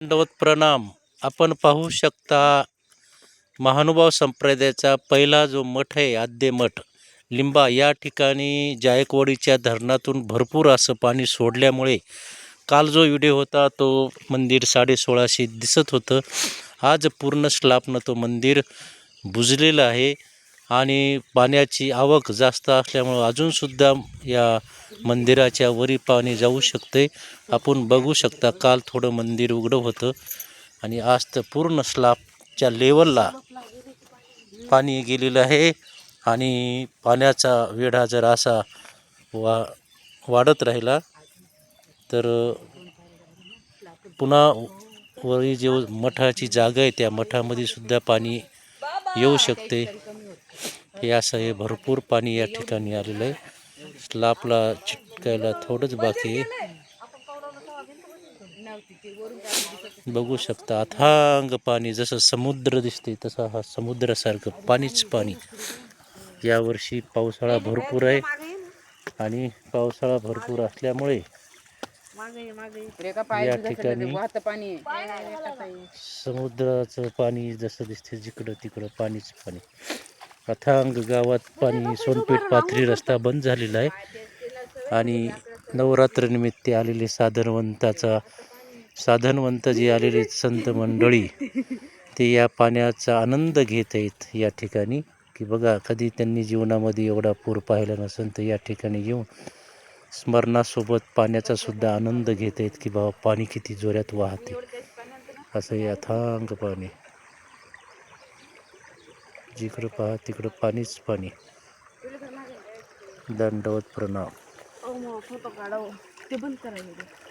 दंडवत प्रणाम. आपण पाहू शकता महानुभाव संप्रदायाचा पहिला जो मठ आहे आद्य मठ लिंबा या ठिकाणी जायकवाडीच्या धरणातून भरपूर असं पाणी सोडल्यामुळे काल जो व्हिडिओ होता तो मंदिर साडेसोळाशे दिसत होतं. आज पूर्ण स्लापनं तो मंदिर बुजलेलं आहे आणि पाण्याची आवक जास्त असल्यामुळं अजूनसुद्धा या मंदिराच्या वरी पाणी जाऊ शकते आपण बघू शकता काल थोडं मंदिर उघडं होतं. आणि आज तर पूर्ण स्लाबच्या लेवलला पाणी गेलेलं आहे. आणि पाण्याचा वेढा जर असा वा वाढत राहिला तर पुन्हा वरी जे मठाची जागा आहे त्या मठामध्ये सुद्धा पाणी येऊ शकते. हे असं हे भरपूर पाणी या ठिकाणी आलेलं आहे. स्लापला चिटकायला थोडंच बाकी बघू शकता अथांग पाणी जसं समुद्र दिसते तसा हा समुद्रासारखं पाणीच पाणी. यावर्षी पावसाळा भरपूर आहे आणि पावसाळा भरपूर असल्यामुळे या ठिकाणी समुद्राचं पाणी जसं दिसते जिकडं तिकडं पाणीच पाणी. अथांग गावात पाणी सोनपेठ पाथरी रस्ता बंद झालेला आहे. आणि नवरात्रनिमित्त आलेले साधनवंताचा साधनवंत जे आलेले संत मंडळी ते या पाण्याचा आनंद घेत आहेत या ठिकाणी. की बघा कधी त्यांनी जीवनामध्ये एवढा पूर पाहिला नसेल तर या ठिकाणी येऊन स्मरणासोबत पाण्याचा सुद्धा आनंद घेत आहेत की बाबा पाणी किती जोरात वाहते. असं हे अथांग पाणी. जिकडं पहा तिकडं पाणीच पाणी. दंडवत प्रणाम.